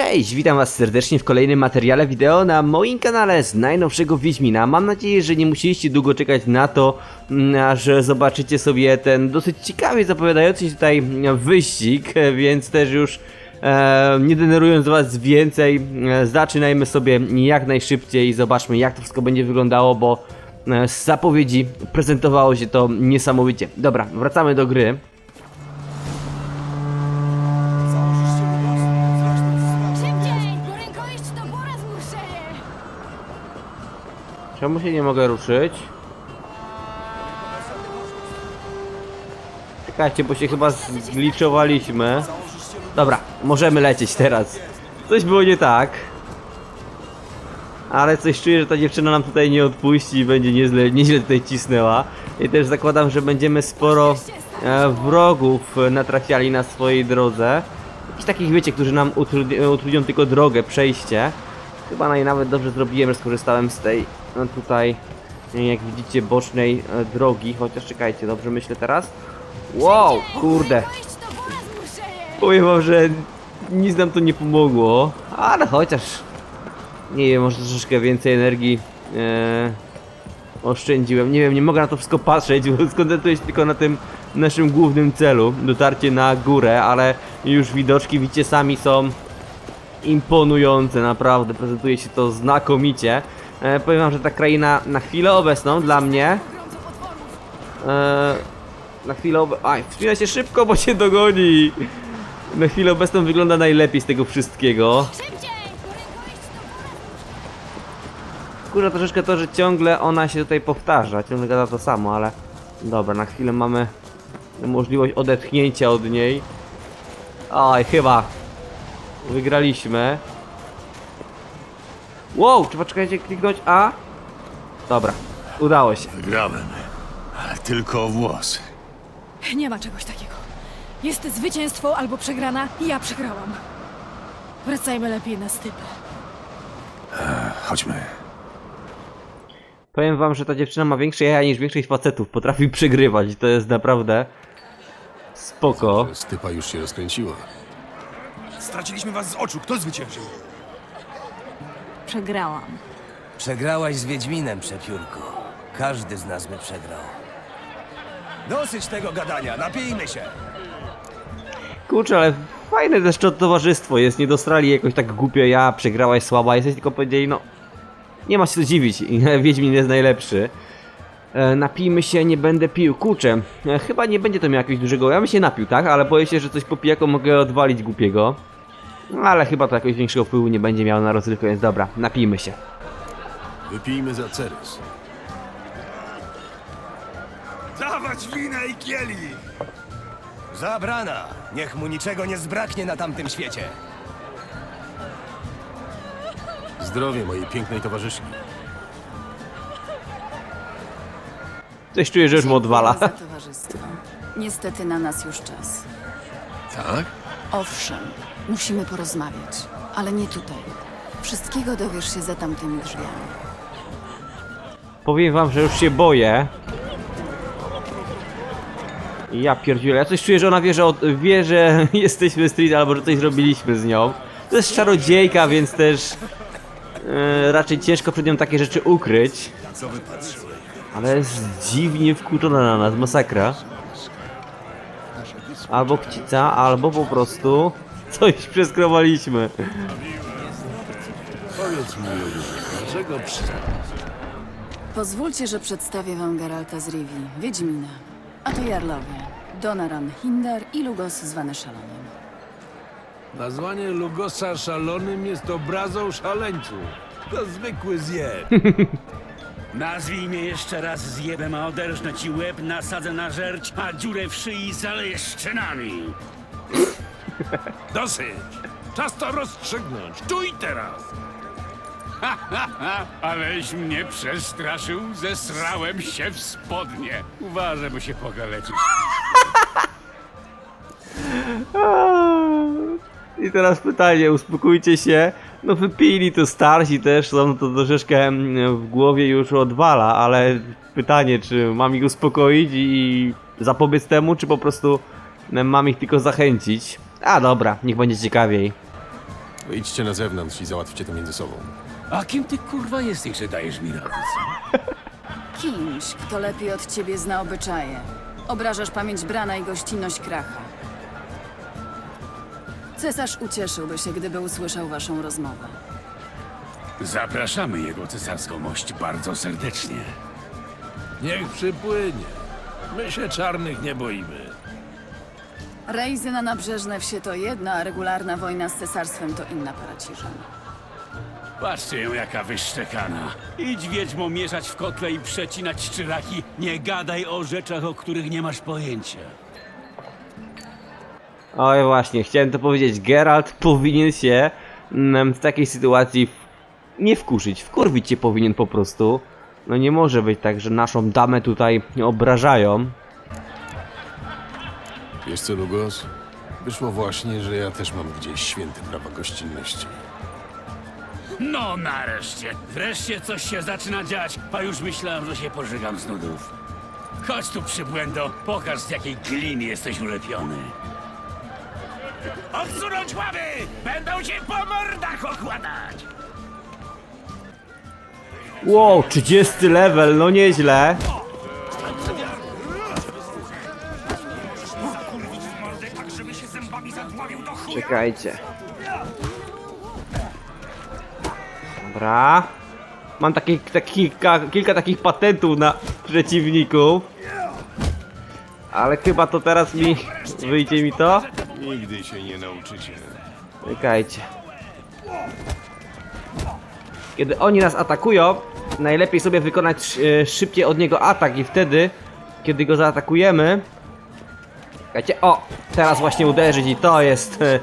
Cześć, witam was serdecznie w kolejnym materiale wideo na moim kanale z najnowszego Wiedźmina. Mam nadzieję, że nie musieliście długo czekać na to, mm, aż zobaczycie sobie ten dosyć ciekawie zapowiadający się tutaj wyścig, więc też już e, nie denerwując was więcej, e, zaczynajmy sobie jak najszybciej i zobaczmy jak to wszystko będzie wyglądało, bo e, z zapowiedzi prezentowało się to niesamowicie. Dobra, wracamy do gry. Czemu się nie mogę ruszyć? Czekajcie, bo się chyba zgliczowaliśmy. Dobra, możemy lecieć teraz. Coś było nie tak. Ale coś czuję, że ta dziewczyna nam tutaj nie odpuści i będzie nieźle, nieźle tutaj cisnęła. I też zakładam, że będziemy sporo e, wrogów natrafiali na swojej drodze. Jakichś takich, wiecie, którzy nam utrudni, utrudnią tylko drogę, przejście. Chyba naj nawet dobrze zrobiłem, że skorzystałem z tej no, tutaj, jak widzicie, bocznej e, drogi. Chociaż czekajcie, dobrze myślę teraz? Wow, kurde. Powiem wam, że nic nam to nie pomogło, ale chociaż nie wiem, może troszeczkę więcej energii e, oszczędziłem. Nie wiem, nie mogę na to wszystko patrzeć, bo skoncentruję się tylko na tym naszym głównym celu, dotarcie na górę, ale już widoczki, widzicie, sami są imponujące, naprawdę, prezentuje się to znakomicie. E, powiem wam, że ta kraina na chwilę obecną dla mnie. Eee, na chwilę obe... Aj, wspina się szybko, bo się dogoni! Na chwilę obecną wygląda najlepiej z tego wszystkiego. Kurza troszeczkę to, że ciągle ona się tutaj powtarza, ciągle gada to samo, ale... Dobra, na chwilę mamy możliwość odetchnięcia od niej. Oj, chyba wygraliśmy. Wow, trzeba czekajcie kliknąć A? Dobra, udało się. Wygrałem. Ale tylko o włos. Nie ma czegoś takiego. Jest zwycięstwo albo przegrana i ja przegrałam. Wracajmy lepiej na stypę. Chodźmy. Powiem wam, że ta dziewczyna ma większe jaja niż większość facetów. Potrafi przegrywać i to jest naprawdę spoko. Stypa już się rozkręciła. Straciliśmy was z oczu. Kto zwyciężył? Przegrałam. Przegrałaś z Wiedźminem, przepiórku. Każdy z nas by przegrał. Dosyć tego gadania, napijmy się. Kurczę, ale fajne też to towarzystwo jest. Nie dostrali jakoś tak głupio, ja przegrałaś słaba. Jesteś tylko powiedzieli, no nie ma się co dziwić. Wiedźmin jest najlepszy. E, napijmy się, nie będę pił. Kurczę, e, chyba nie będzie to miał jakiegoś dużego. Ja bym się napił, tak? Ale boję się, że coś po pijaku mogę odwalić głupiego. No, Ale chyba to jakiegoś większego wpływu nie będzie miało na rozrywkę, więc dobra, napijmy się. Wypijmy za Ceres. Dawać winę i kieli! Zabrana! Niech mu niczego nie zbraknie na tamtym świecie. Zdrowie mojej pięknej towarzyszki. Coś czuję, że już mu odwala. Za towarzystwo. Niestety na nas już czas. Tak? Owszem, musimy porozmawiać, ale nie tutaj. Wszystkiego dowiesz się za tamtymi drzwiami. Powiem wam, że już się boję. Ja pierdzielę, ja coś czuję, że ona wie, że, od, wie, że jesteśmy street albo że coś zrobiliśmy z nią. To jest czarodziejka, więc też e, raczej ciężko przed nią takie rzeczy ukryć. Ale jest dziwnie wkurzona na nas, masakra. Albo kcica, albo po prostu coś przeskrowaliśmy. Powiedz mi, dlaczego przy... Pozwólcie, że przedstawię wam Geralta z Rivii, Wiedźmina. A to Jarlowie, Donaran Hinder i Lugos zwany Szalonym. Nazwanie Lugosa szalonym jest obrazą szaleńców. To zwykły zjeb. Nazwij mnie jeszcze raz zjebem, a oderżnę ci łeb, nasadzę na żerć, a dziurę w szyi zaleję szczynami. Dosyć. Czas to rozstrzygnąć. Tu i teraz. Aleś mnie przestraszył, zesrałem się w spodnie. Uważaj, bo się pogaleczysz. I teraz pytanie, uspokójcie się. No wypili to starsi też, są to troszeczkę mm, w głowie już odwala, ale pytanie, czy mam ich uspokoić i zapobiec temu, czy po prostu mam ich tylko zachęcić. A dobra, niech będzie ciekawiej. Wyjdźcie na zewnątrz i załatwcie to między sobą. A kim ty kurwa jesteś, że dajesz mi radę? Kimś, kto lepiej od ciebie zna obyczaje. Obrażasz pamięć Brana i gościnność Kracha. Cesarz ucieszyłby się, gdyby usłyszał waszą rozmowę. Zapraszamy jego cesarską mość bardzo serdecznie. Niech przypłynie. My się czarnych nie boimy. Rejzy na nabrzeżne wsie to jedna, a regularna wojna z cesarstwem to inna para ciżem. Patrzcie ją jaka wyszczekana. Idź wiedźmo mieszać w kotle i przecinać szczyraki. Nie gadaj o rzeczach, o których nie masz pojęcia. Oj właśnie, chciałem to powiedzieć. Geralt powinien się mm, w takiej sytuacji w... nie wkurzyć. Wkurwić się powinien po prostu. No nie może być tak, że naszą damę tutaj obrażają. Wiesz co, Lugos? Wyszło właśnie, że ja też mam gdzieś święte prawa gościnności. No nareszcie. Wreszcie coś się zaczyna dziać, a już myślałem, że się pożygam z nudów. Chodź tu, przybłędo, pokaż z jakiej gliny jesteś ulepiony. Odsunąć ławy! Będą cię po mordach okładać! Wow, 30 level, no nieźle. Czekajcie. Dobra. Mam taki, taki, ka, kilka takich patentów na przeciwników. Ale chyba to teraz mi... Wyjdzie mi to? Nigdy się nie nauczycie. Czekajcie. Kiedy oni nas atakują, najlepiej sobie wykonać e, szybciej od niego atak i wtedy, kiedy go zaatakujemy... Czekajcie, o! Teraz właśnie uderzyć i to jest e,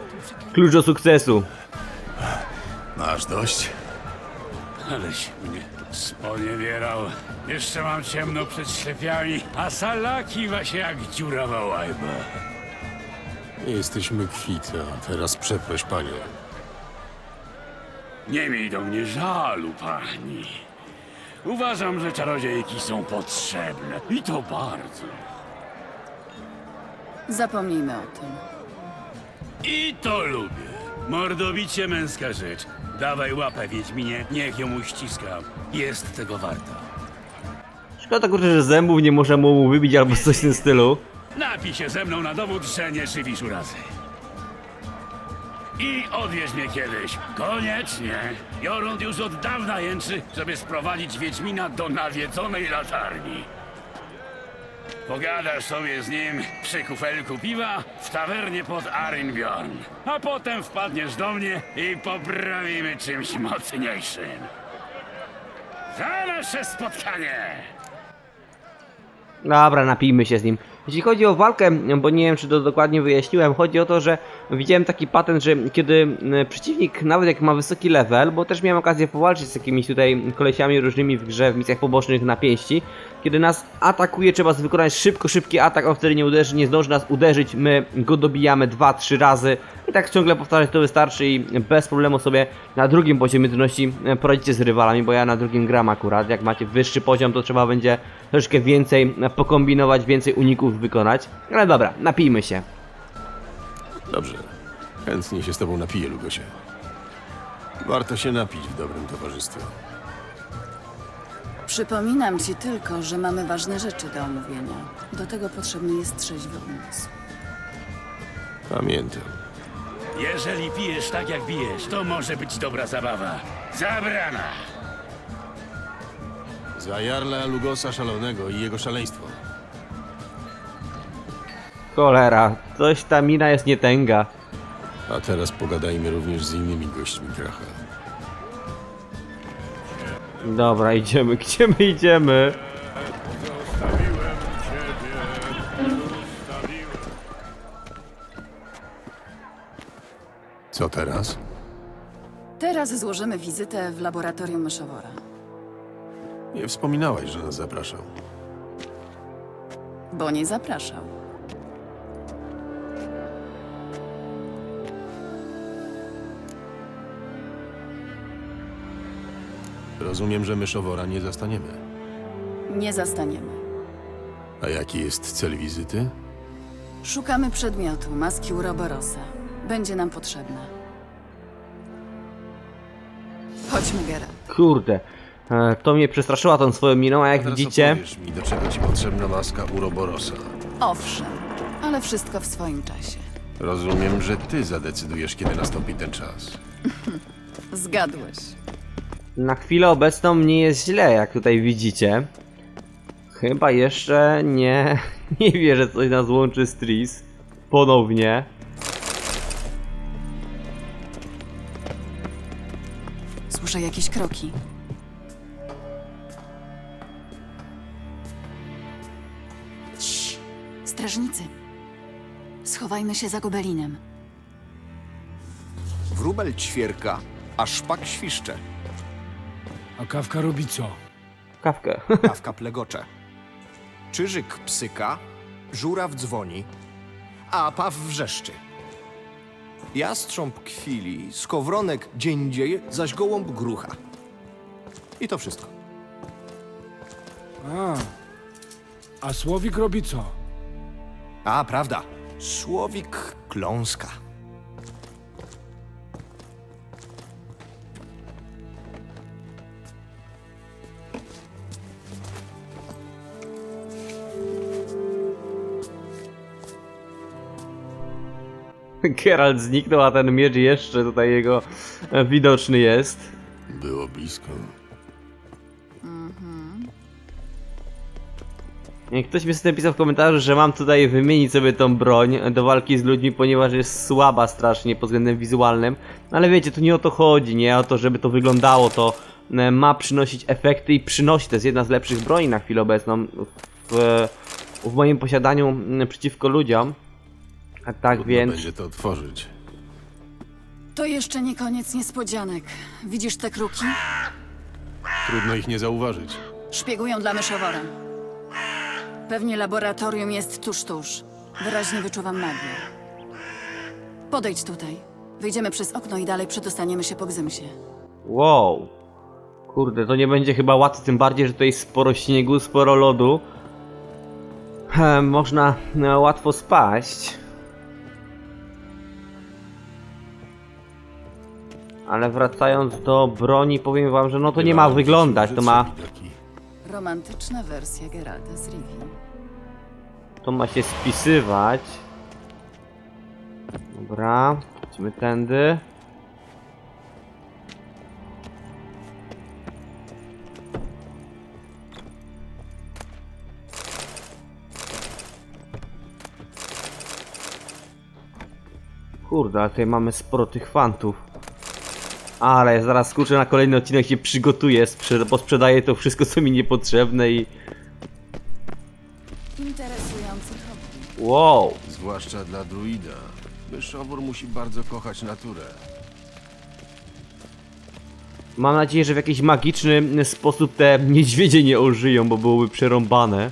klucz do sukcesu. Masz dość? Aleś mnie sponiewierał. Jeszcze mam ciemno przed ślepiami, a salaki się jak dziurawa łajba. Jesteśmy kwita, a teraz przeproś panie. Nie miej do mnie żalu, pani. Uważam, że czarodziejki są potrzebne. I to bardzo. Zapomnijmy o tym. I to lubię. Mordobicie męska rzecz. Dawaj łapę, Wiedźminie, niech ją uściskam. Jest tego warta. Szkoda kurczę, że zębów nie możemy mu wybić albo coś w tym stylu. Napij się ze mną na dowód, że nie szywisz urazy. I odwieź mnie kiedyś. Koniecznie. Jorund już od dawna jęczy, żeby sprowadzić Wiedźmina do nawiedzonej latarni. Pogadasz sobie z nim przy kufelku piwa w tawernie pod Arinbjorn. A potem wpadniesz do mnie i poprawimy czymś mocniejszym. Za nasze spotkanie! Dobra, napijmy się z nim. Jeśli chodzi o walkę, bo nie wiem czy to dokładnie wyjaśniłem, chodzi o to, że widziałem taki patent, że kiedy przeciwnik, nawet jak ma wysoki level, bo też miałem okazję powalczyć z jakimiś tutaj kolesiami różnymi w grze, w misjach pobocznych na pięści, kiedy nas atakuje, trzeba wykonać szybko, szybki atak, on wtedy nie uderzy, nie zdąży nas uderzyć, my go dobijamy 2-3 razy i tak ciągle powtarzać to wystarczy i bez problemu sobie na drugim poziomie trudności e, poradzicie z rywalami, bo ja na drugim gram akurat, jak macie wyższy poziom, to trzeba będzie troszkę więcej e, pokombinować, więcej uników wykonać, ale dobra, napijmy się. Dobrze. Chętnie się z tobą napiję, Lugosie. Warto się napić w dobrym towarzystwie. Przypominam ci tylko, że mamy ważne rzeczy do omówienia. Do tego potrzebny jest trzeźwy umysł. Pamiętam. Jeżeli pijesz tak jak bijesz, to może być dobra zabawa. Zabrana! Za Jarla Lugosa Szalonego i jego szaleństwo. Cholera, coś ta mina jest nietęga. A teraz pogadajmy również z innymi gośćmi Kracha. Dobra, idziemy, gdzie my idziemy? Co teraz? Teraz złożymy wizytę w laboratorium myszowora. Nie wspominałaś, że nas zapraszał. Bo nie zapraszał. Rozumiem, że myszowora nie zastaniemy. Nie zastaniemy. A jaki jest cel wizyty? Szukamy przedmiotu, maski Uroborosa. Będzie nam potrzebna. Chodźmy, Geralt. Kurde. E, To mnie przestraszyła tą swoją miną, a jak Teraz widzicie... opowiesz mi, do czego ci potrzebna maska Uroborosa. Owszem, ale wszystko w swoim czasie. Rozumiem, że ty zadecydujesz, kiedy nastąpi ten czas. Zgadłeś. Na chwilę obecną nie jest źle, jak tutaj widzicie. Chyba jeszcze nie... Nie wie, że coś nas łączy z Tris. Ponownie. Słyszę jakieś kroki. Cii, strażnicy. Schowajmy się za gobelinem. Wróbel ćwierka, a szpak świszcze. A kawka robi co? Kawkę. Kawka plegocze. Czyżyk psyka, żuraw dzwoni, a paw wrzeszczy. Jastrząb kwili, skowronek dziędzieje, zaś gołąb grucha. I to wszystko. A, a słowik robi co? A, prawda. Słowik kląska. Geralt zniknął, a ten miecz jeszcze tutaj jego e, widoczny jest. Było blisko. Jak ktoś mi sobie napisał w komentarzu, że mam tutaj wymienić sobie tą broń do walki z ludźmi, ponieważ jest słaba strasznie pod względem wizualnym. Ale wiecie, tu nie o to chodzi, nie o to, żeby to wyglądało, to e, ma przynosić efekty i przynosi. To jest jedna z lepszych broni na chwilę obecną w, w moim posiadaniu przeciwko ludziom. A tak Trudno więc... będzie to otworzyć. To jeszcze nie koniec niespodzianek. Widzisz te kruki? Trudno ich nie zauważyć. Szpiegują dla myszowora. Pewnie laboratorium jest tuż, tuż. Wyraźnie wyczuwam magię. Podejdź tutaj. Wyjdziemy przez okno i dalej przedostaniemy się po Gzymsie. Wow. Kurde, to nie będzie chyba łatwe, tym bardziej, że tutaj jest sporo śniegu, sporo lodu. He, można e, łatwo spaść. Ale wracając do broni, powiem wam, że no to nie ma wyglądać, to ma. Romantyczna wersja Geralta z Rivii. to ma się spisywać. Dobra, idźmy tędy. Kurde, ale tutaj mamy sporo tych fantów. Ale zaraz kurczę na kolejny odcinek się przygotuję, sprze- posprzedaję to wszystko co mi niepotrzebne i... Interesujący hobby. Wow! Zwłaszcza dla druida. Myszowór musi bardzo kochać naturę. Mam nadzieję, że w jakiś magiczny sposób te niedźwiedzie nie ożyją, bo byłoby przerąbane.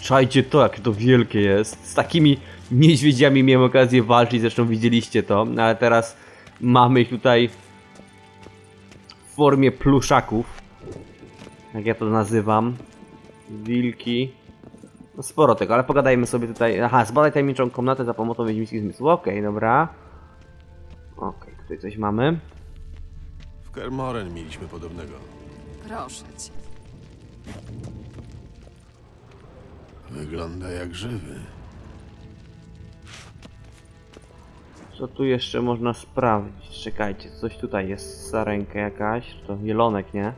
Czajcie to, jakie to wielkie jest. Z takimi niedźwiedziami miałem okazję walczyć, zresztą widzieliście to, no ale teraz mamy ich tutaj w formie pluszaków. Jak ja to nazywam. Wilki. No sporo tego, ale pogadajmy sobie tutaj. Aha, zbadaj tajemniczą komnatę za pomocą wiedźmińskich zmysłów. Okej, dobra. Okej, tutaj coś mamy. W Kermoren mieliśmy podobnego. Proszę cię. Wygląda jak żywy. Co tu jeszcze można sprawdzić? Czekajcie, coś tutaj jest, sarenka jakaś, to jelonek, nie?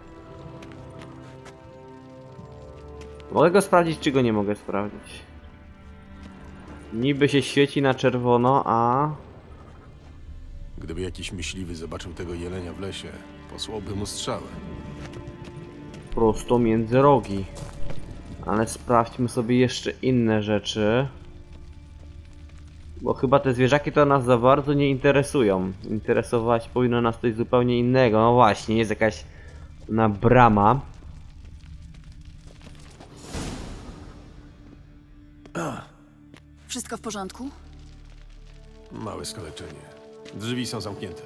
Mogę go sprawdzić, czy go nie mogę sprawdzić? Niby się świeci na czerwono, a... Gdyby jakiś myśliwy zobaczył tego jelenia w lesie, posłałby mu strzałę. prosto między rogi. Ale sprawdźmy sobie jeszcze inne rzeczy. Bo chyba te zwierzaki to nas za bardzo nie interesują. Interesować powinno nas coś zupełnie innego. No właśnie, jest jakaś na brama. Wszystko w porządku? Małe skaleczenie. Drzwi są zamknięte.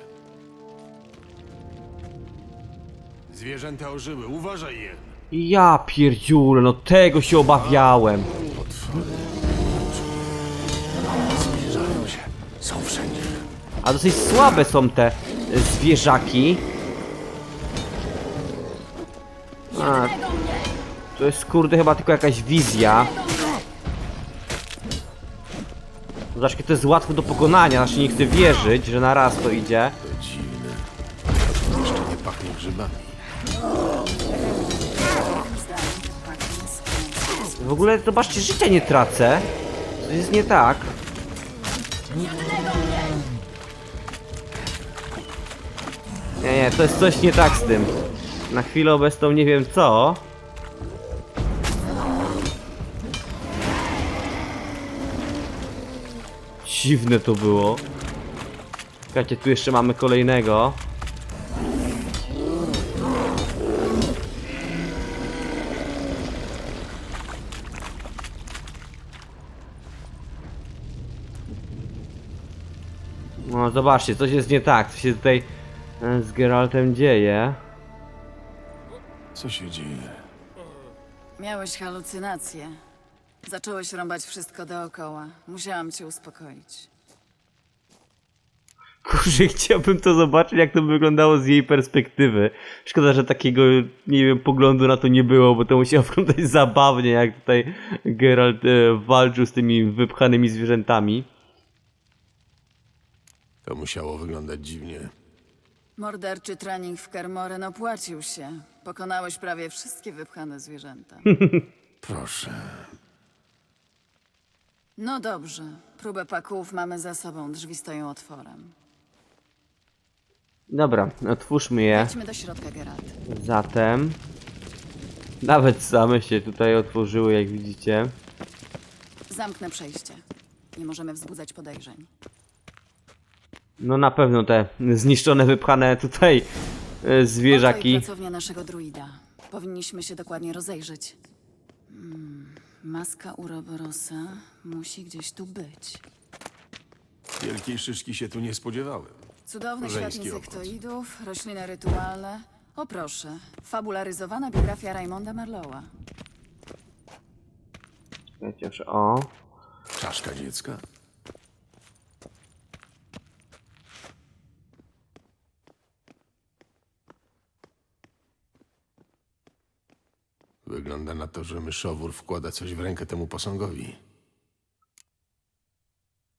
Zwierzęta ożyły, uważaj je! Ja pierdziule, no tego się obawiałem. A dosyć słabe są te zwierzaki. A, to jest kurde chyba tylko jakaś wizja. Zobacz, jakie to jest łatwe do pokonania, znaczy nie chcę wierzyć, że na raz to idzie. To dziwne. Jeszcze nie pachnie grzybami. W ogóle zobaczcie, życia nie tracę. To jest nie tak. Nie, nie, to jest coś nie tak z tym. Na chwilę obecną nie wiem co. Dziwne to było. Czekajcie, tu jeszcze mamy kolejnego. No zobaczcie, coś jest nie tak, co się tutaj z Geraltem dzieje. Co się dzieje? Miałeś halucynacje. Zacząłeś rąbać wszystko dookoła. Musiałam cię uspokoić. Kurczę, chciałbym to zobaczyć, jak to wyglądało z jej perspektywy. Szkoda, że takiego, nie wiem, poglądu na to nie było, bo to musiało wyglądać zabawnie, jak tutaj Geralt e, walczył z tymi wypchanymi zwierzętami. To musiało wyglądać dziwnie. Morderczy trening w Kermoren opłacił się. Pokonałeś prawie wszystkie wypchane zwierzęta. Proszę. No dobrze. Próbę paków mamy za sobą. Drzwi stoją otworem. Dobra, otwórzmy je. Idźmy do środka, Geralt. Zatem... Nawet same się tutaj otworzyły, jak widzicie. Zamknę przejście. Nie możemy wzbudzać podejrzeń. No na pewno te zniszczone, wypchane tutaj e, Oto i zwierzaki. pracownia naszego druida. Powinniśmy się dokładnie rozejrzeć. Hmm, maska Uroborosa musi gdzieś tu być. Wielkiej szyszki się tu nie spodziewałem. Cudowny Żeński świat obchód. insektoidów, rośliny rytualne. O proszę, fabularyzowana biografia Raymonda Marlowa. Chociaż o. Czaszka dziecka? Wygląda na to, że myszowór wkłada coś w rękę temu posągowi.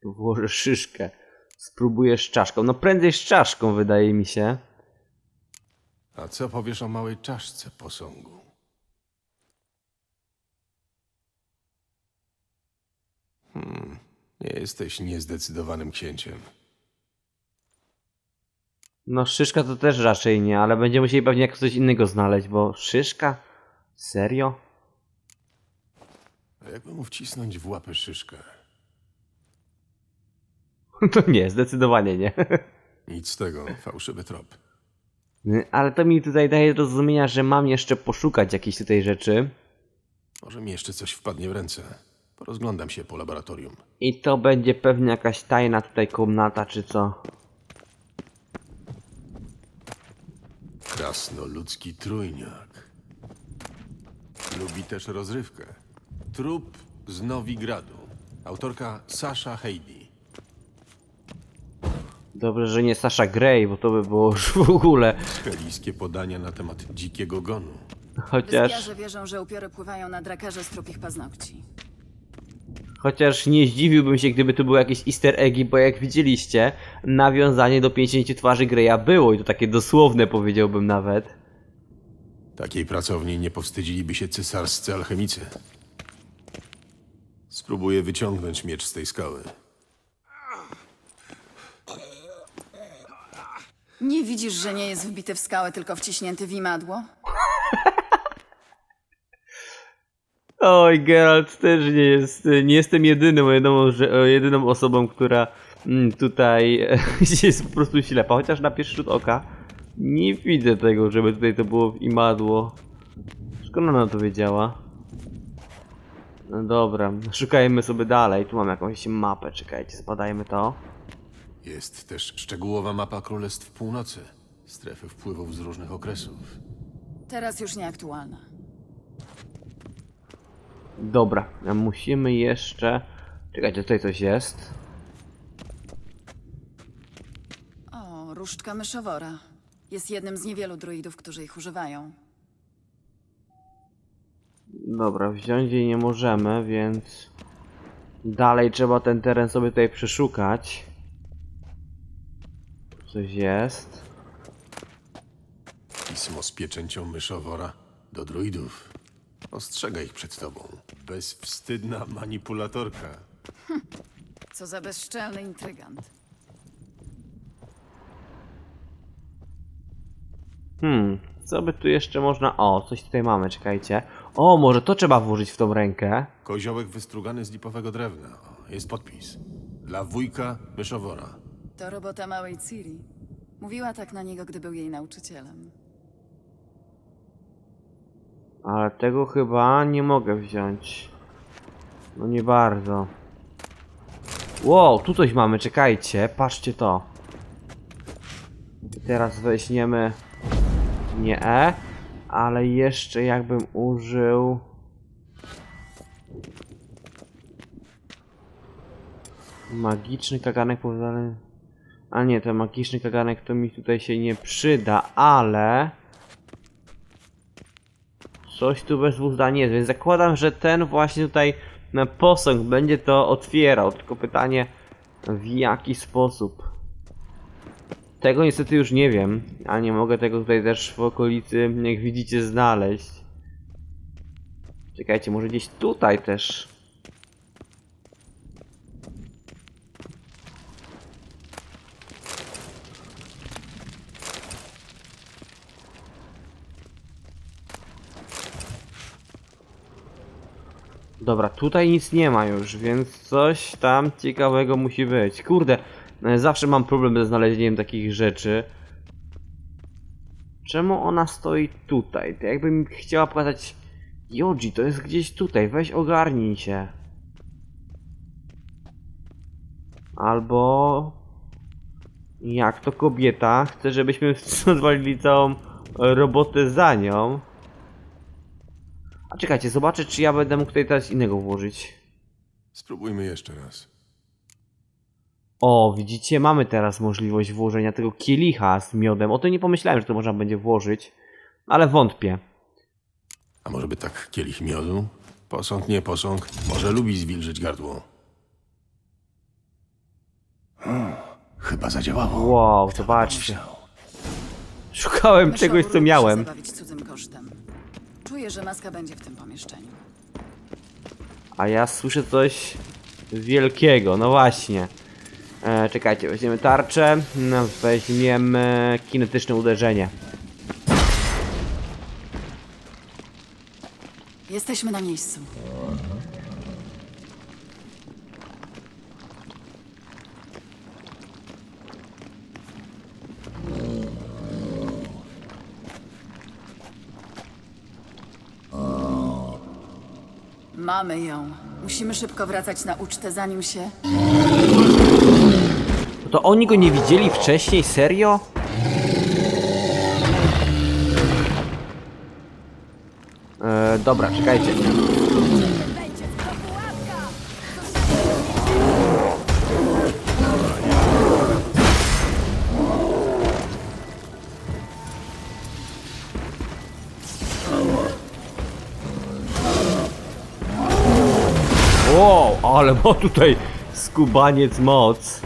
Włożę szyszkę. Spróbuję z czaszką. No prędzej z czaszką, wydaje mi się. A co powiesz o małej czaszce posągu? Hmm, nie jesteś niezdecydowanym księciem. No szyszka to też raczej nie, ale będziemy musieli pewnie jak coś innego znaleźć, bo szyszka? Serio? A jakby mu wcisnąć w łapę szyszkę? To nie, zdecydowanie nie. Nic z tego, fałszywy trop. Ale to mi tutaj daje do zrozumienia, że mam jeszcze poszukać jakichś tutaj rzeczy. Może mi jeszcze coś wpadnie w ręce. Porozglądam się po laboratorium. I to będzie pewnie jakaś tajna tutaj komnata, czy co? Krasnoludzki trójniak. Lubi też rozrywkę. Trup z Nowigradu. Autorka Sasha Heidi. Dobrze, że nie Sasha Grey, bo to by było już w ogóle. Kelijskie podania na temat dzikiego gonu. Chociaż, Wyspiarze wierzą, że upiory pływają na drakarze z trupich paznokci. chociaż nie zdziwiłbym się, gdyby tu były jakieś easter eggi, bo jak widzieliście, nawiązanie do 50 twarzy Greya było i to takie dosłowne powiedziałbym nawet. Takiej pracowni nie powstydziliby się cesarscy alchemicy. Spróbuję wyciągnąć miecz z tej skały. Nie widzisz, że nie jest wbity w skałę, tylko wciśnięty w imadło? Oj, Geralt też nie jest, nie jestem jedyną, jedyną, jedyną osobą, która mm, tutaj jest po prostu ślepa, chociaż na pierwszy rzut oka nie widzę tego, żeby tutaj to było w imadło. Skąd ona to wiedziała? No dobra, szukajmy sobie dalej, tu mam jakąś mapę, czekajcie, zbadajmy to. Jest też szczegółowa mapa Królestw Północy. Strefy wpływów z różnych okresów. Teraz już nieaktualna. Dobra, a musimy jeszcze... Czekajcie, tutaj coś jest. O, Różdżka myszowora. Jest jednym z niewielu druidów, którzy ich używają. Dobra, wziąć jej nie możemy, więc... Dalej trzeba ten teren sobie tutaj przeszukać. Coś jest. Pismo z pieczęcią myszowora do druidów. Ostrzegaj ich przed tobą. Bezwstydna manipulatorka. Co za bezczelny intrygant. Hmm, co by tu jeszcze można... O, coś tutaj mamy, czekajcie. O, może to trzeba włożyć w tą rękę. Koziołek wystrugany z lipowego drewna. Jest podpis. Dla wujka myszowora. To robota małej Ciri. Mówiła tak na niego, gdy był jej nauczycielem. Ale tego chyba nie mogę wziąć. No nie bardzo. Wow, tu coś mamy, czekajcie, patrzcie to. I teraz weźmiemy nie E, ale jeszcze jakbym użył... Magiczny kaganek powiązany... A nie, ten magiczny kaganek to mi tutaj się nie przyda, ale... Coś tu bez dwóch zdań jest, więc zakładam, że ten właśnie tutaj posąg będzie to otwierał. Tylko pytanie, w jaki sposób? Tego niestety już nie wiem, a nie mogę tego tutaj też w okolicy, jak widzicie, znaleźć. Czekajcie, może gdzieś tutaj też. Dobra, tutaj nic nie ma już, więc coś tam ciekawego musi być. Kurde, zawsze mam problem ze znalezieniem takich rzeczy. Czemu ona stoi tutaj? To jakbym chciała pokazać... Joji, to jest gdzieś tutaj, weź ogarnij się. Albo... Jak to kobieta chce, żebyśmy zwalili całą robotę za nią. A czekajcie, zobaczę czy ja będę mógł tutaj teraz innego włożyć. Spróbujmy jeszcze raz. O, widzicie, mamy teraz możliwość włożenia tego kielicha z miodem. O tym nie pomyślałem, że to można będzie włożyć, ale wątpię. A może by tak kielich miodu? Posąg, nie posąg. Może lubi zwilżyć gardło. Hmm, chyba zadziałało. Wow, zobaczcie. Szukałem czegoś, co miałem. zabawić cudzym kosztem. Czuję, że maska będzie w tym pomieszczeniu. A ja słyszę coś wielkiego, no właśnie. E, czekajcie, weźmiemy tarczę, no, weźmiemy kinetyczne uderzenie. Jesteśmy na miejscu. Mamy ją. Musimy szybko wracać na ucztę, zanim się... To oni go nie widzieli wcześniej, serio? E, dobra, czekajcie. Wow, ale ma tutaj skubaniec moc.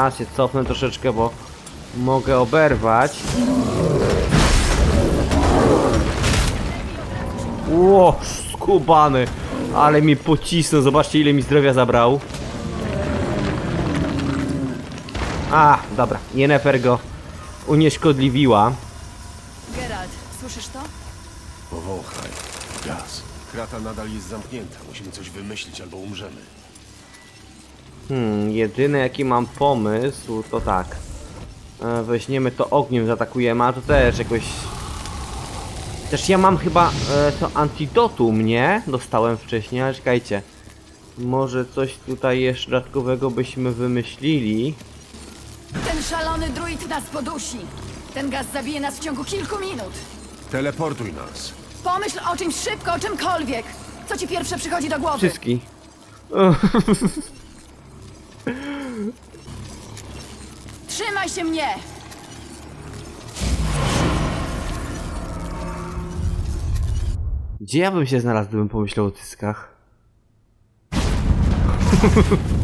Dobra, się cofnę troszeczkę, bo mogę oberwać. Ło, skubany, ale mi pocisnął, zobaczcie ile mi zdrowia zabrał. A, dobra, Yennefer go unieszkodliwiła. Geralt, słyszysz to? Powąchaj. Gaz. Krata nadal jest zamknięta. Musimy coś wymyślić albo umrzemy. Hmm, jedyny jaki mam pomysł to tak. E, weźmiemy to ogniem, zaatakujemy, a to też jakoś... Też ja mam chyba e, to antidotum, nie? Dostałem wcześniej, ale czekajcie. Może coś tutaj jeszcze dodatkowego byśmy wymyślili. Ten szalony druid nas podusi. Ten gaz zabije nas w ciągu kilku minut. Teleportuj nas. Pomyśl o czymś szybko, o czymkolwiek! Co ci pierwsze przychodzi do głowy? Wszystkich. Trzymaj się mnie! Gdzie ja bym się znalazł, gdybym pomyślał o tyskach?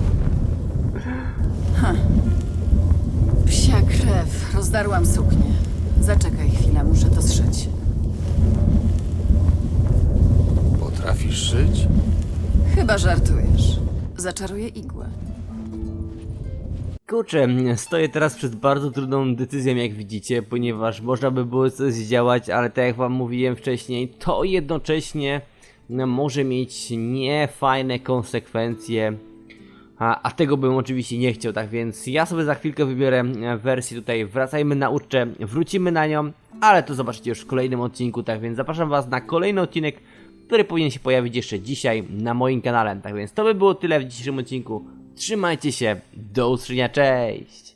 Psia krew. Rozdarłam suknię. Zaczekaj chwilę, muszę to zszyć. Potrafisz szyć? Chyba żartujesz. Zaczaruję igłę. Kurczę, stoję teraz przed bardzo trudną decyzją, jak widzicie, ponieważ można by było coś zdziałać, ale tak jak wam mówiłem wcześniej, to jednocześnie no, może mieć niefajne konsekwencje, a, a tego bym oczywiście nie chciał, tak więc ja sobie za chwilkę wybiorę e, wersję tutaj, wracajmy na uczczę, wrócimy na nią, ale to zobaczycie już w kolejnym odcinku, tak więc zapraszam was na kolejny odcinek, który powinien się pojawić jeszcze dzisiaj na moim kanale, tak więc to by było tyle w dzisiejszym odcinku, trzymajcie się, do usłyszenia, cześć!